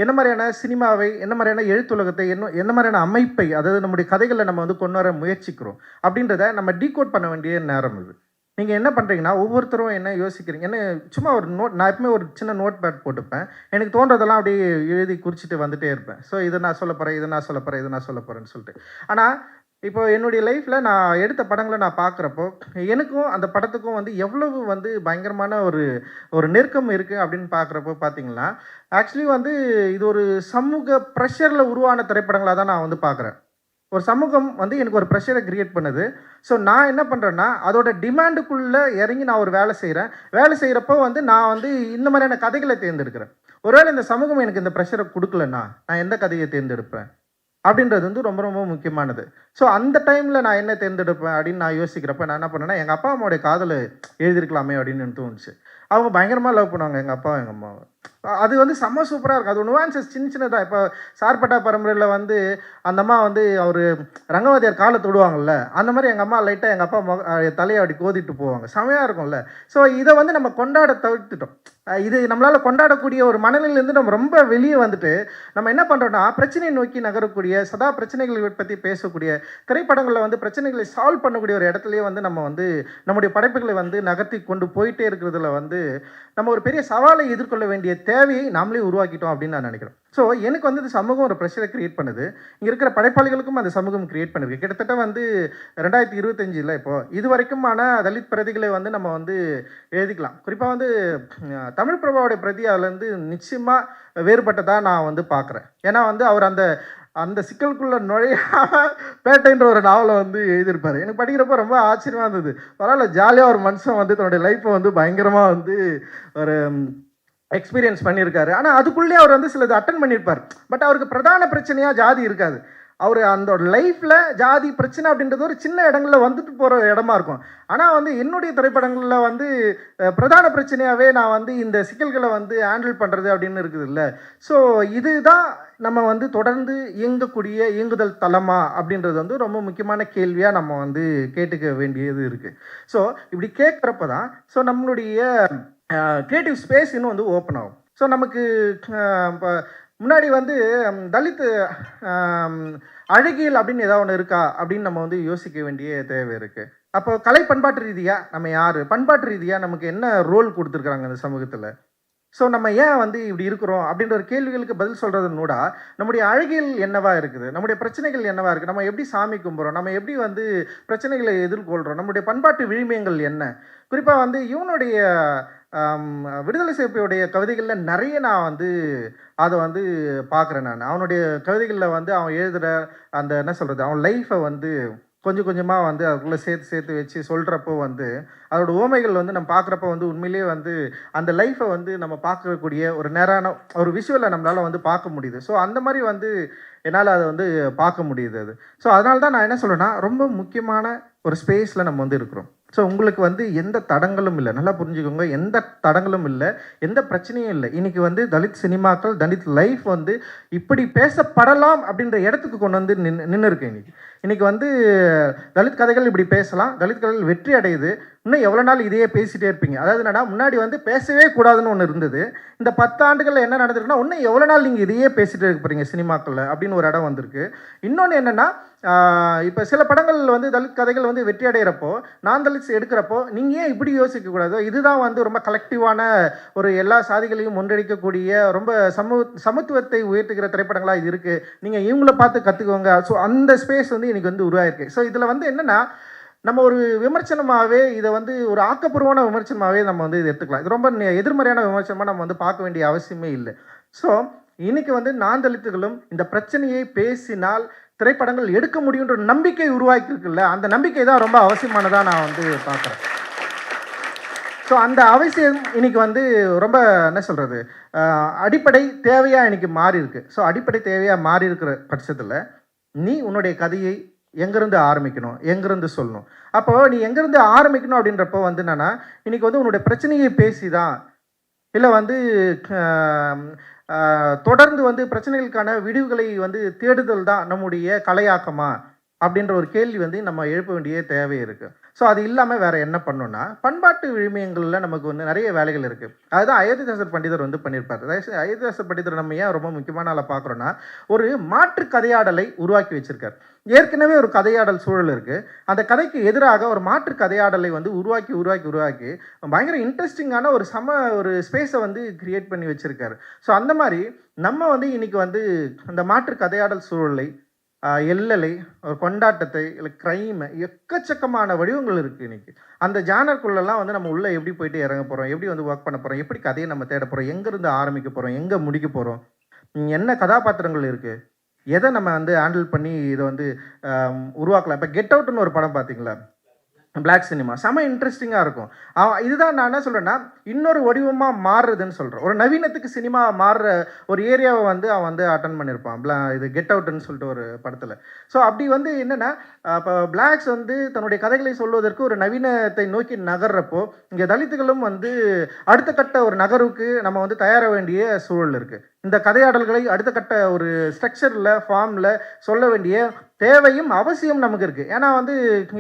என்ன மாதிரியான சினிமாவை என்ன மாதிரியான எழுத்துலகத்தை என்ன என்ன மாதிரியான அமைப்பை அதாவது நம்முடைய கதைகளை நம்ம வந்து கொண்டு வர முயற்சிக்கிறோம். அப்படின்றத நம்ம டீகோட் பண்ண வேண்டிய நேரம் இது. நீங்கள் என்ன பண்ணுறீங்கன்னா ஒவ்வொருத்தரும் என்ன யோசிக்கிறீங்க? என்ன சும்மா ஒரு நோட் நான் எப்பவுமே ஒரு சின்ன நோட் பேட் போட்டுப்பேன். எனக்கு தோன்றதெல்லாம் அப்படியே எழுதி குறிச்சிட்டு வந்துகிட்டே இருப்பேன். ஸோ இதை நான் சொல்ல போகிறேன் இதை நான் சொல்ல போகிறேன் இதை நான் சொல்ல போகிறேன்னு சொல்லிட்டு. ஆனால் இப்போ என்னுடைய லைஃப்பில் நான் எடுத்த படங்களை நான் பார்க்குறப்போ எனக்கும் அந்த படத்துக்கும் வந்து எவ்வளவு வந்து பயங்கரமான ஒரு ஒரு நெருக்கம் இருக்குது அப்படின்னு பார்க்குறப்போ பார்த்தீங்கன்னா ஆக்சுவலி வந்து இது ஒரு சமூக ப்ரெஷரில் உருவான திரைப்படங்களாக தான் நான் வந்து பார்க்குறேன் ஒரு சமூகம் வந்து எனக்கு ஒரு ப்ரெஷரை கிரியேட் பண்ணுது. ஸோ நான் என்ன பண்ணுறேன்னா அதோட டிமாண்டுக்குள்ளே இறங்கி நான் ஒரு வேலை செய்கிறேன் வேலை செய்கிறப்போ வந்து நான் வந்து இந்த மாதிரியான கதைகளை தேர்ந்தெடுக்கிறேன். ஒருவேளை இந்த சமூகம் எனக்கு இந்த ப்ரெஷரை கொடுக்கலன்னா நான் எந்த கதையை தேர்ந்தெடுப்பேன்? அப்படின்றது வந்து ரொம்ப ரொம்ப முக்கியமானது. ஸோ அந்த டைமில் நான் என்ன தேர்ந்தெடுப்பேன் அப்படின்னு நான் யோசிக்கிறப்ப நான் என்ன பண்ணேன்னா எங்கள் அப்பா அம்மாவுடைய காதல் எழுதியிருக்கலாமே அப்படின்னு தோணுச்சு. அவங்க பயங்கரமாக லவ் பண்ணுவாங்க எங்கள் அப்பா எங்கள் அம்மாவை. அது வந்து செம்ம சூப்பராக இருக்கும். அது நுவான்சஸ் சின்ன சின்னதாக இப்போ சார்பட்டா பரம்பரையில் வந்து அந்த அம்மா வந்து அவர் ரங்கவாதியார் காலை தொடுவாங்கல்ல அந்த மாதிரி எங்கள் அம்மா லைட்டாக எங்கள் அப்பா தலையை அப்படி கோதிட்டு போவாங்க. செமையாக இருக்கும்ல. ஸோ இதை வந்து நம்ம கொண்டாட தவிர்த்துட்டோம். இது நம்மளால் கொண்டாடக்கூடிய ஒரு மனநிலையிலேருந்து நம்ம ரொம்ப வெளியே வந்துட்டு நம்ம என்ன பண்ணுறோம்னா பிரச்சனையை நோக்கி நகரக்கூடிய சதா பிரச்சனைகளை பற்றி பேசக்கூடிய திரைப்படங்களில் வந்து பிரச்சனைகளை சால்வ் பண்ணக்கூடிய ஒரு இடத்துலையே வந்து நம்ம வந்து நம்முடைய படைப்புகளை வந்து நகர்த்தி கொண்டு போயிட்டே இருக்கிறதுல வந்து நம்ம ஒரு பெரிய சவாலை எதிர்கொள்ள வேண்டிய தேவையை நாமளே உருவாக்கிட்டோம் அப்படின்னு நான் நினைக்கிறேன். ஸோ எனக்கு வந்து இந்த சமூகம் ஒரு ப்ரெஷரை கிரியேட் பண்ணுது. இங்கே இருக்கிற படைப்பாளிகளுக்கும் அந்த சமூகம் கிரியேட் பண்ணுது கிட்டத்தட்ட வந்து ரெண்டாயிரத்தி இருபத்தஞ்சில் இப்போது இது வரைக்குமான தலித் பிரதிகளை வந்து நம்ம வந்து எழுதிக்கலாம். குறிப்பாக வந்து தமிழ் பிரபாவுடைய பிரதி அதுலேருந்து நிச்சயமாக வேறுபட்டதாக நான் வந்து பார்க்குறேன் ஏன்னா வந்து அவர் அந்த அந்த சிக்கலுக்குள்ள நுழையாம பேட்டைன்ற ஒரு நாவலை வந்து எழுதியிருப்பார். எனக்கு படிக்கிறப்ப ரொம்ப ஆச்சரியமா இருந்தது. பரவாயில்ல ஜாலியாக ஒரு மனுஷன் வந்து தன்னுடைய லைஃப்பை வந்து பயங்கரமாக வந்து ஒரு எக்ஸ்பீரியன்ஸ் பண்ணியிருக்காரு ஆனால் அதுக்குள்ளேயே அவர் வந்து சிலது அட்டன் பண்ணியிருப்பார் பட் அவருக்கு பிரதான பிரச்சனையாக ஜாதி இருக்காது. அவர் அந்த லைஃப்பில் ஜாதி பிரச்சனை அப்படின்றது ஒரு சின்ன இடங்களில் வந்துட்டு போகிற இடமா இருக்கும். ஆனால் வந்து என்னுடைய திரைப்படங்களில் வந்து பிரதான பிரச்சனையாகவே நான் வந்து இந்த சிக்கல்களை வந்து ஹேண்டில் பண்ணுறது அப்படின்னு இருக்குது இல்லை. ஸோ இதுதான் நம்ம வந்து தொடர்ந்து இயங்கக்கூடிய இயங்குதல் தளமா அப்படின்றது வந்து ரொம்ப முக்கியமான கேள்வியாக நம்ம வந்து கேட்டுக்க வேண்டியது இருக்குது ஸோ இப்படி கேட்குறப்ப தான் ஸோ நம்மளுடைய கிரியேட்டிவ் ஸ்பேஸ் இன்னும் வந்து ஓப்பன் ஆகும். ஸோ நமக்கு இப்போ முன்னாடி வந்து தலித் அழகியல் அப்படின்னு ஏதாவது ஒன்று இருக்கா? அப்படின்னு நம்ம வந்து யோசிக்க வேண்டிய தேவை இருக்குது அப்போ கலை பண்பாட்டு ரீதியாக நம்ம யார்? பண்பாட்டு ரீதியாக நமக்கு என்ன ரோல் கொடுத்துருக்குறாங்க இந்த சமூகத்தில்? ஸோ நம்ம ஏன் வந்து இப்படி இருக்கிறோம்? அப்படின்ற ஒரு கேள்விகளுக்கு பதில் சொல்கிறதுனூடா நம்முடைய அழகியல் என்னவா இருக்குது? நம்முடைய பிரச்சனைகள் என்னவா இருக்குது நம்ம எப்படி சாமி கும்புறோம்? நம்ம எப்படி வந்து பிரச்சனைகளை எதிர்கொள்கிறோம் நம்முடைய பண்பாட்டு விழுமியங்கள் என்ன? குறிப்பாக வந்து இவனுடைய விடுதலை சிறுத்தையுடைய கவிதைகளில் நிறைய நான் வந்து அதை வந்து பார்க்குறேன் நான். அவனுடைய கவிதைகளில் வந்து அவன் எழுதுகிற அந்த என்ன சொல்கிறது அவன் லைஃப்பை வந்து கொஞ்சம் கொஞ்சமாக வந்து அதுக்குள்ளே சேர்த்து சேர்த்து வச்சு சொல்கிறப்போ வந்து அதோட ஓமைகள் வந்து நம்ம பார்க்குறப்ப வந்து உண்மையிலேயே வந்து அந்த லைஃப்பை வந்து நம்ம பார்க்கக்கூடிய ஒரு நேரான ஒரு விஷுவலை நம்மளால் வந்து பார்க்க முடியுது. ஸோ அந்த மாதிரி வந்து என்னால் அதை வந்து பார்க்க முடியுது அது. ஸோ அதனால தான் நான் என்ன சொல்றேன்னா ரொம்ப முக்கியமான ஒரு ஸ்பேஸில் நம்ம வந்து இருக்கிறோம். ஸோ உங்களுக்கு வந்து எந்த தடங்களும் இல்லை. நல்லா புரிஞ்சுக்கோங்க. எந்த தடங்களும் இல்லை. எந்த பிரச்சனையும் இல்லை. இன்னைக்கு வந்து தலித் சினிமாக்கள் தலித் லைஃப் வந்து இப்படி பேசப்படலாம் அப்படின்ற இடத்துக்கு கொண்டு வந்து நின்று நின்று இருக்கு இன்னைக்கு. இன்னைக்கு வந்து தலித் கதைகள் இப்படி பேசலாம். தலித் கதைகள் வெற்றி அடையுது. இன்னும் எவ்வளோ நாள் இதையே பேசிகிட்டே இருப்பீங்க. அதாவது என்னன்னா முன்னாடி வந்து பேசவே கூடாதுன்னு ஒன்று இருந்தது. இந்த பத்தாண்டுகளில் என்ன நடந்திருக்குன்னா இன்னும் எவ்வளோ நாள் நீங்கள் இதையே பேசிகிட்டே இருக்க போகிறீங்க சினிமாக்களில் அப்படின்னு ஒரு இடம் வந்திருக்கு. இன்னொன்று என்னென்னா இப்போ சில படங்கள் வந்து தலித் கதைகள் வந்து வெற்றி அடைகிறப்போ நான் தலித் எடுக்கிறப்போ நீங்கள் ஏன் இப்படி யோசிக்கக்கூடாதோ இதுதான் வந்து ரொம்ப கலெக்டிவான ஒரு எல்லா சாதிகளையும் ஒன்றிணைக்கக்கூடிய ரொம்ப சமூ சமத்துவத்தை உயர்த்துகிற திரைப்படங்களாக இது இருக்குது நீங்கள் இவங்கள பார்த்து கற்றுக்கோங்க ஸோ அந்த ஸ்பேஸ் வந்து எனக்கு வந்து உருவாயிருக்கு. ஸோ இதில் வந்து என்னென்னா நம்ம ஒரு விமர்சனமாகவே இதை வந்து ஒரு ஆக்கப்பூர்வமான விமர்சனமாகவே நம்ம வந்து இது எடுத்துக்கலாம். இது ரொம்ப நெ- எதிர்மறையான விமர்சனமாக நம்ம வந்து பார்க்க வேண்டிய அவசியமே இல்லை. ஸோ இன்றைக்கி வந்து நான் தலித்துகளும் இந்த பிரச்சனையை பேசினால் திரைப்படங்கள் எடுக்க முடியுன்ற நம்பிக்கை உருவாக்கி இருக்குல்ல அந்த நம்பிக்கை தான் ரொம்ப அவசியமானதாக நான் வந்து பார்க்குறேன். ஸோ அந்த அவசியம் இன்னைக்கு வந்து ரொம்ப என்ன சொல்கிறது அடிப்படை தேவையாக இன்னைக்கு மாறி இருக்கு ஸோ அடிப்படை தேவையாக மாறி இருக்கிற பட்சத்தில் நீ உன்னுடைய கதையை எங்கேருந்து ஆரம்பிக்கணும் எங்கேருந்து சொல்லணும்? அப்போ நீ எங்கேருந்து ஆரம்பிக்கணும் அப்படின்றப்போ வந்து என்னென்னா இன்றைக்கி வந்து உன்னுடைய பிரச்சனையை பேசி தான் இல்லை வந்து தொடர்ந்து வந்து பிரச்சனைகளுக்கான விடிவுகளை வந்து தேடுதல் தான் நம்முடைய கலையாக்கமா அப்படின்ற ஒரு கேள்வி வந்து நம்ம எழுப்ப வேண்டிய தேவை இருக்குது ஸோ அது இல்லாமல் வேறு என்ன பண்ணோன்னா பண்பாட்டு விழுமியங்களில் நமக்கு வந்து நிறைய வேலைகள் இருக்குது அதுதான் அயோத்திதாசர் பண்டிதர் வந்து பண்ணியிருப்பார் அதாவது அயோத்திதாசர் பண்டிதர் நம்ம ஏன் ரொம்ப முக்கியமான ஆளை பார்க்குறோன்னா ஒரு மாற்று கதையாடலை உருவாக்கி வச்சிருக்கார். ஏற்கனவே ஒரு கதையாடல் சூழல் இருக்குது அந்த கதைக்கு எதிராக ஒரு மாற்று கதையாடலை வந்து உருவாக்கி உருவாக்கி உருவாக்கி பயங்கர இன்ட்ரெஸ்டிங்கான ஒரு சம ஒரு ஸ்பேஸை வந்து கிரியேட் பண்ணி வச்சுருக்காரு. ஸோ அந்த மாதிரி நம்ம வந்து இன்றைக்கி வந்து அந்த மாற்று கதையாடல் சூழலை எல்லலை ஒரு கொண்டாட்டத்தை இல்லை க்ரைமை எக்கச்சக்கமான வடிவங்கள் இருக்குது இன்றைக்கி அந்த ஜானருக்குள்ளெல்லாம் வந்து நம்ம உள்ளே எப்படி போயிட்டு இறங்க போகிறோம் எப்படி வந்து ஒர்க் பண்ண போகிறோம் எப்படி கதையை நம்ம தேட போகிறோம் எங்கேருந்து ஆரம்பிக்க போகிறோம் எங்கே முடிக்க போகிறோம் என்ன கதாபாத்திரங்கள் இருக்குது எதை நம்ம வந்து ஹேண்டில் பண்ணி இதை வந்து உருவாக்கலாம். இப்போ கெட் அவுட்னு ஒரு படம் பார்த்தீங்களா? பிளாக் சினிமா செம இன்ட்ரெஸ்டிங்காக இருக்கும். அவன் இதுதான் நான் என்ன சொல்கிறேன்னா இன்னொரு வடிவமாக மாறுறதுன்னு சொல்கிறேன் ஒரு நவீனத்துக்கு சினிமா மாறுற ஒரு ஏரியாவை வந்து அவன் வந்து அட்டன் பண்ணியிருப்பான் பிளா இது கெட் அவுட்னு சொல்லிட்டு ஒரு படத்தில். ஸோ அப்படி வந்து என்னென்னா இப்போ பிளாக்ஸ் வந்து தன்னுடைய கதைகளை சொல்வதற்கு ஒரு நவீனத்தை நோக்கி நகர்றப்போ இங்கே தலித்துகளும் வந்து அடுத்த கட்ட ஒரு நகர்வுக்கு நம்ம வந்து தயார வேண்டிய சூழல் இருக்குது இந்த கதையாடல்களை அடுத்த கட்ட ஒரு ஸ்ட்ரக்சரில் ஃபார்மில் சொல்ல வேண்டிய தேவையும் அவசியம் நமக்கு இருக்குது ஏன்னா வந்து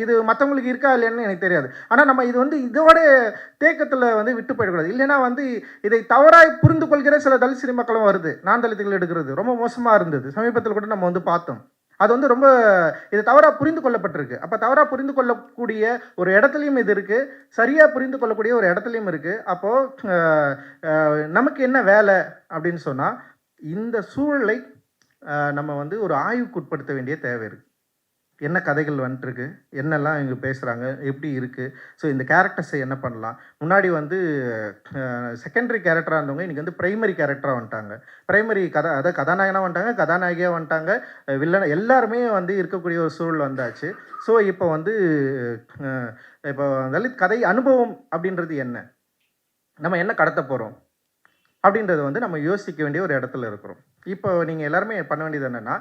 இது மற்றவங்களுக்கு இருக்கா இல்லையான்னு எனக்கு தெரியாது. ஆனால் நம்ம இது வந்து இதோட தேக்கத்தில் வந்து விட்டு போயிடக்கூடாது. இல்லைன்னா வந்து இதை தவறாய் புரிந்து கொள்கிற சில தலித் சினிமாக்களும் வருது. நான் தலித்துகள் எடுக்கிறது. ரொம்ப மோசமாக இருந்தது. சமீபத்தில் கூட நம்ம வந்து பார்த்தோம். அது வந்து ரொம்ப இது தவறாக புரிந்து கொள்ளப்பட்டிருக்கு. அப்போ தவறாக புரிந்து கொள்ளக்கூடிய ஒரு இடத்துலையும் இது இருக்குது சரியாக புரிந்து கொள்ளக்கூடிய ஒரு இடத்துலையும் இருக்குது அப்போது நமக்கு என்ன வேலை அப்படின்னு சொன்னால் இந்த சூழலை நம்ம வந்து ஒரு ஆய்வுக்குட்படுத்த வேண்டிய தேவை இருக்குது என்ன கதைகள் வந்துட்டுருக்கு என்னெல்லாம் இவங்க பேசுகிறாங்க எப்படி இருக்குது ஸோ இந்த கேரக்டர்ஸை என்ன பண்ணலாம்? முன்னாடி வந்து செகண்டரி கேரக்டராக இருந்தவங்க இன்றைக்கி வந்து ப்ரைமரி கேரக்டராக வந்துட்டாங்க. ப்ரைமரி கதை அதாவது கதாநாயகனாக வந்துட்டாங்க கதாநாயகியாக வந்துட்டாங்க. வில்லன் எல்லாருமே வந்து இருக்கக்கூடிய ஒரு சூழல் வந்தாச்சு. ஸோ இப்போ வந்து இப்போ தலித் கதை அனுபவம் அப்படின்றது என்ன? நம்ம என்ன கடத்த போகிறோம் அப்படின்றத வந்து நம்ம யோசிக்க வேண்டிய ஒரு இடத்துல இருக்கிறோம். இப்போ நீங்கள் எல்லாருமே பண்ண வேண்டியது என்னென்னா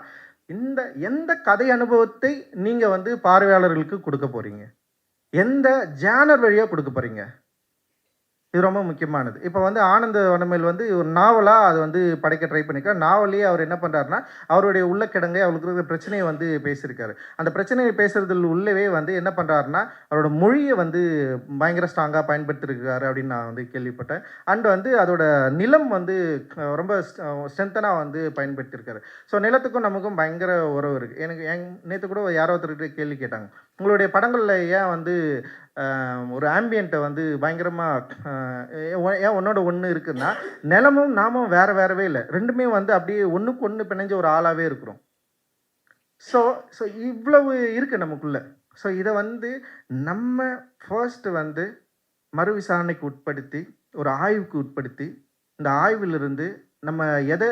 இந்த எந்த கதை அனுபவத்தை நீங்கள் வந்து பார்வையாளர்களுக்கு கொடுக்க போகிறீங்க எந்த ஜேனர் வழியாக கொடுக்க போகிறீங்க இது ரொம்ப முக்கியமானது. இப்போ வந்து ஆனந்த வனமேல் வந்து ஒரு நாவலாக அதை வந்து படைக்க ட்ரை பண்ணியிருக்காரு நாவலையே அவர் என்ன பண்ணுறாருன்னா அவருடைய உள்ள கிடங்கை அவருக்கு இருக்கிற பிரச்சனையை வந்து பேசியிருக்காரு. அந்த பிரச்சனையை பேசுறதில் உள்ளவே வந்து என்ன பண்ணுறாருன்னா அவரோட மொழியை வந்து பயங்கர ஸ்ட்ராங்காக பயன்படுத்திருக்காரு அப்படின்னு நான் வந்து கேள்விப்பட்டேன். அண்ட் வந்து அதோட நிலம் வந்து ரொம்ப ஸ்ட்ரென்த்தனாக வந்து பயன்படுத்தியிருக்காரு. ஸோ நிலத்துக்கும் நமக்கும் பயங்கர உறவு இருக்குது எனக்கு எங் நேற்று கூட யாரோ ஒருத்தர்கிட்ட கேள்வி கேட்டாங்க. உங்களுடைய படங்களில் ஏன் வந்து ஒரு ஆம்பியண்ட்டை வந்து பயங்கரமாக ஏன் ஒன்னோட ஒன்று இருக்குன்னா நிலமும் நாமும் வேற வேறவே இல்லை. ரெண்டுமே வந்து அப்படியே ஒன்றுக்கு ஒன்று பிணைஞ்ச ஒரு ஆளாகவே இருக்கிறோம். ஸோ ஸோ இவ்வளவு இருக்குது நமக்குள்ளே. ஸோ இதை வந்து நம்ம ஃபர்ஸ்ட் வந்து மறு விசாரணைக்கு உட்படுத்தி ஒரு ஆய்வுக்கு உட்படுத்தி இந்த ஆய்விலிருந்து நம்ம எதை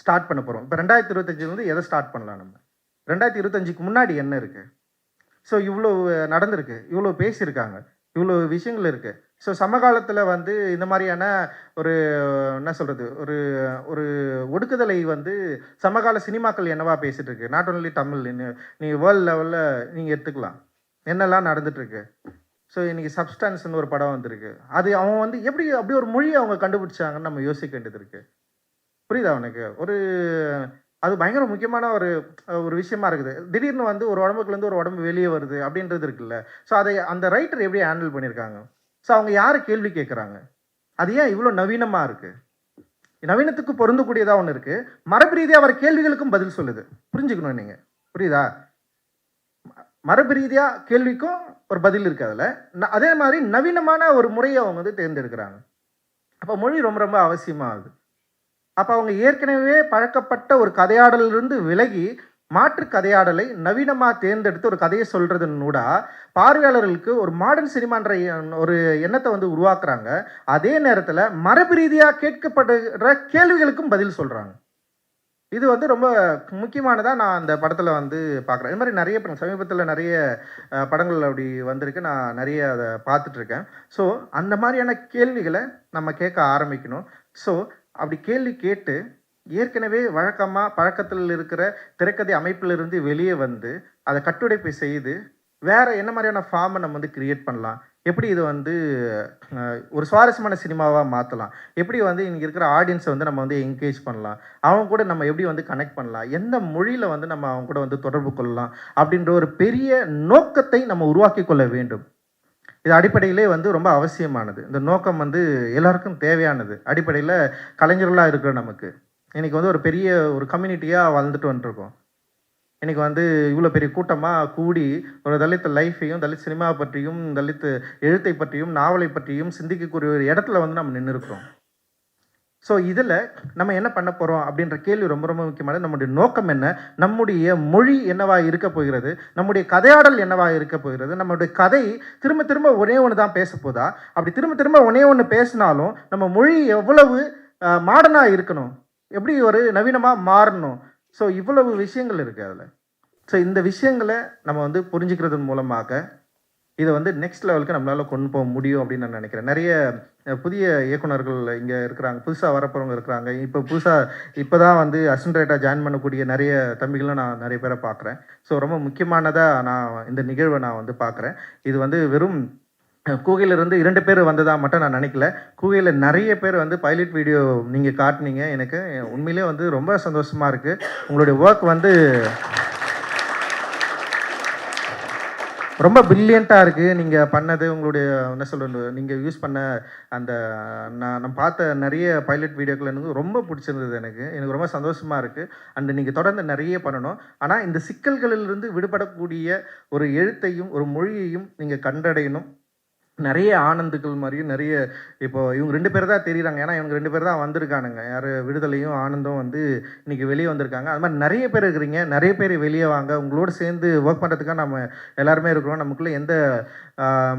ஸ்டார்ட் பண்ண போகிறோம் இப்போ ரெண்டாயிரத்தி இருபத்தஞ்சிலேருந்து எதை ஸ்டார்ட் பண்ணலாம் நம்ம? ரெண்டாயிரத்தி இருபத்தஞ்சுக்கு முன்னாடி என்ன இருக்குது ஸோ இவ்வளோ நடந்திருக்கு. இவ்வளோ பேசியிருக்காங்க. இவ்வளோ விஷயங்கள் இருக்குது ஸோ சமகாலத்தில் வந்து இந்த மாதிரியான ஒரு என்ன சொல்கிறது ஒரு ஒரு ஒடுக்குதலை வந்து சமகால சினிமாக்கள் என்னவா பேசிகிட்டு இருக்கு நாட் ஒன்லி தமிழ் நீ- வேர்ல்டு வேர்ல்ட் லெவலில் நீங்கள் எடுத்துக்கலாம். என்னெல்லாம் நடந்துட்டுருக்கு? ஸோ இன்றைக்கி சப்ஸ்டான்ஸ்னு ஒரு படம் வந்திருக்கு. அது அவன் வந்து எப்படி அப்படி ஒரு மொழியை அவங்க கண்டுபிடிச்சாங்கன்னு நம்ம யோசிக்க வேண்டியது இருக்குது புரியுதா உனக்கு? ஒரு அது பயங்கர முக்கியமான ஒரு ஒரு விஷயமா இருக்குது. திடீர்னு வந்து ஒரு உடம்புக்குலேருந்து ஒரு உடம்பு வெளியே வருது அப்படின்றது இருக்குல்ல. ஸோ அதை அந்த ரைட்டர் எப்படி ஹேண்டில் பண்ணியிருக்காங்க? ஸோ அவங்க யார் கேள்வி கேட்குறாங்க அது ஏன் இவ்வளோ நவீனமாக இருக்குது நவீனத்துக்கு பொருந்தக்கூடியதாக ஒன்று இருக்குது மரபு ரீதியாக வர கேள்விகளுக்கும் பதில் சொல்லுது. புரிஞ்சுக்கணும் நீங்கள் புரியுதா? மரபிரீதியாக மரபு ரீதியாக கேள்விக்கும் ஒரு பதில் இருக்கு அதில். அதே மாதிரி நவீனமான ஒரு முறையை அவங்க வந்து தேர்ந்தெடுக்கிறாங்க. அப்போ மொழி ரொம்ப ரொம்ப அவசியமாகுது அப்போ அவங்க ஏற்கனவே பழக்கப்பட்ட ஒரு கதையாடலிருந்து விலகி மாற்று கதையாடலை நவீனமாக தேர்ந்தெடுத்து ஒரு கதையை சொல்கிறதுனூடா பார்வையாளர்களுக்கு ஒரு மாடர்ன் சினிமான்ற ஒரு எண்ணத்தை வந்து உருவாக்குறாங்க. அதே நேரத்தில் மரபு ரீதியாக கேட்கப்படுகிற கேள்விகளுக்கும் பதில் சொல்கிறாங்க இது வந்து ரொம்ப முக்கியமானதாக நான் அந்த படத்தில் வந்து பார்க்குறேன் இது மாதிரி நிறைய படம் சமீபத்தில் நிறைய படங்கள் அப்படி வந்திருக்கு. நான் நிறைய அதை பார்த்துட்ருக்கேன் ஸோ அந்த மாதிரியான கேள்விகளை நம்ம கேட்க ஆரம்பிக்கணும். ஸோ அப்படி கேள்வி கேட்டு ஏற்கனவே வழக்கமாக பழக்கத்தில் இருக்கிற திரைக்கதை அமைப்பிலிருந்து வெளியே வந்து அதை கட்டுடைப்பு செய்து வேற என்ன மாதிரியான ஃபார்மை நம்ம வந்து கிரியேட் பண்ணலாம்? எப்படி இது வந்து ஒரு சுவாரஸ்யமான சினிமாவாக மாற்றலாம் எப்படி வந்து இங்கே இருக்கிற ஆடியன்ஸை வந்து நம்ம வந்து என்கேஜ் பண்ணலாம்? அவங்க கூட நம்ம எப்படி வந்து கனெக்ட் பண்ணலாம்? எந்த மொழியில் வந்து நம்ம அவங்க கூட வந்து தொடர்பு கொள்ளலாம்? அப்படின்ற ஒரு பெரிய நோக்கத்தை நம்ம உருவாக்கி கொள்ள வேண்டும். இது அடிப்படையிலே வந்து ரொம்ப அவசியமானது. இந்த நோக்கம் வந்து எல்லாருக்கும் தேவையானது. அடிப்படையில் கலைஞர்களாக இருக்கிற நமக்கு. இன்றைக்கி வந்து ஒரு பெரிய ஒரு கம்யூனிட்டியாக வாழ்ந்துட்டு வந்துருக்கோம். இன்றைக்கி வந்து இவ்வளோ பெரிய கூட்டமாக கூடி ஒரு தலித் லைஃப்பையும் தலித் சினிமா பற்றியும் தலித் எழுத்தை பற்றியும் நாவலை பற்றியும் சிந்திக்கக்கூடிய ஒரு இடத்துல வந்து நம்ம நின்று இருக்கிறோம் ஸோ இதில் நம்ம என்ன பண்ண போகிறோம் அப்படின்ற கேள்வி ரொம்ப ரொம்ப முக்கியமானது. நம்முடைய நோக்கம் என்ன? நம்முடைய மொழி என்னவாக இருக்க போகிறது? நம்முடைய கதையாடல் என்னவாக இருக்க போகிறது? நம்முடைய கதை திரும்ப திரும்ப ஒரே ஒன்று தான் பேச போதா? அப்படி திரும்ப திரும்ப ஒரே ஒன்று பேசினாலும் நம்ம மொழி எவ்வளவு மாடர்னாக இருக்கணும்? எப்படி ஒரு நவீனமாக மாறணும்? ஸோ இவ்வளவு விஷயங்கள் இருக்குது அதில். ஸோ இந்த விஷயங்களை நம்ம வந்து புரிஞ்சுக்கிறதன் மூலமாக இதை வந்து நெக்ஸ்ட் லெவலுக்கு நம்மளால் கொண்டு போக முடியும் அப்படின்னு நான் நினைக்கிறேன். நிறைய புதிய இயக்குனர்கள் இங்கே இருக்கிறாங்க. புதுசாக வரப்போகிறவங்க இருக்கிறாங்க. இப்போ புதுசாக இப்போ தான் வந்து அசிஸ்டன்ட் ஜாயின் பண்ணக்கூடிய நிறைய தம்பிகளும் நான் நிறைய பேரை பார்க்குறேன். ஸோ ரொம்ப முக்கியமானதாக நான் இந்த நிகழ்வை நான் வந்து பார்க்குறேன். இது வந்து வெறும் கூகையிலிருந்து இரண்டு பேர் வந்ததாக மட்டும் நான் நினைக்கல. கூகையில் நிறைய பேர் வந்து பைலட் வீடியோ நீங்கள் காட்டுனீங்க. எனக்கு உண்மையிலே வந்து ரொம்ப சந்தோஷமாக இருக்குது உங்களுடைய ஒர்க் வந்து ரொம்ப பிரில்லியண்ட்டாக இருக்குது நீங்கள் பண்ணது உங்களுடைய என்ன சொல்கிறது நீங்கள் யூஸ் பண்ண அந்த நான் நான் பார்த்த நிறைய பைலட் வீடியோக்கள் எனக்கு ரொம்ப பிடிச்சிருந்தது எனக்கு. எனக்கு ரொம்ப சந்தோஷமாக இருக்குது அண்டு நீங்கள் தொடர்ந்து நிறைய பண்ணணும். ஆனால் இந்த சிக்கல்களிலிருந்து விடுபடக்கூடிய ஒரு எழுத்தையும் ஒரு மொழியையும் நீங்கள் கண்டடையணும். நிறைய ஆனந்துகள் மாதிரியும் நிறைய இப்போ இவங்க ரெண்டு பேர் தான் தெரியுறாங்க. ஏன்னா இவங்க ரெண்டு பேர் தான் வந்திருக்கானுங்க. யார் விடுதலையும் ஆனந்தும் வந்து இன்னைக்கு வெளியே வந்திருக்காங்க. அது மாதிரி நிறைய பேர் இருக்கிறீங்க. நிறைய பேர் வெளியே வாங்க. உங்களோட சேர்ந்து ஒர்க் பண்ணுறதுக்காக நம்ம எல்லாருமே இருக்கிறோம். நமக்குள்ளே எந்த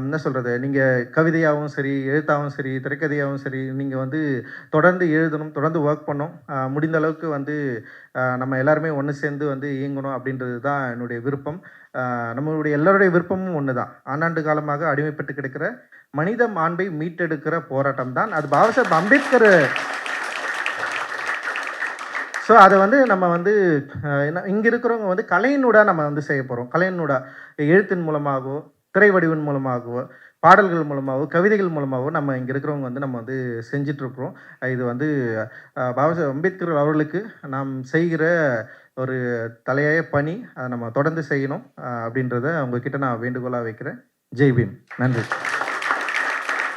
என்ன சொல்கிறது நீங்கள் கவிதையாகவும் சரி எழுத்தாகவும் சரி திரைக்கதையாகவும் சரி நீங்கள் வந்து தொடர்ந்து எழுதணும் தொடர்ந்து ஒர்க் பண்ணணும். முடிந்த அளவுக்கு வந்து நம்ம எல்லாருமே ஒன்று சேர்ந்து வந்து இயங்கணும் அப்படின்றது தான் என்னுடைய விருப்பம். நம்மளுடைய எல்லோருடைய விருப்பமும் ஒன்று தான் ஆண்டாண்டு காலமாக அடிமைப்பட்டு கிடக்கிற மனித மாண்பை மீட்டெடுக்கிற போராட்டம் தான் அது பாபாசாஹேப் அம்பேத்கர். ஸோ அதை வந்து நம்ம வந்து என்ன இங்கே இருக்கிறவங்க வந்து கலையினூடாக நம்ம வந்து செய்ய போகிறோம் கலையினூடாக எழுத்தின் மூலமாகவோ திரை வடிவின் மூலமாகவோ பாடல்கள் மூலமாகவோ கவிதைகள் மூலமாகவோ நம்ம இங்கே இருக்கிறவங்க வந்து நம்ம வந்து செஞ்சிட்ருக்குறோம் இது வந்து பாபா அம்பேத்கர் அவர்களுக்கு நாம் செய்கிற ஒரு தலையாய பணி அதை நம்ம தொடர்ந்து செய்யணும் அப்படின்றத உங்ககிட்ட நான் வேண்டுகோளாக வைக்கிறேன். ஜெய் பீம் நன்றி.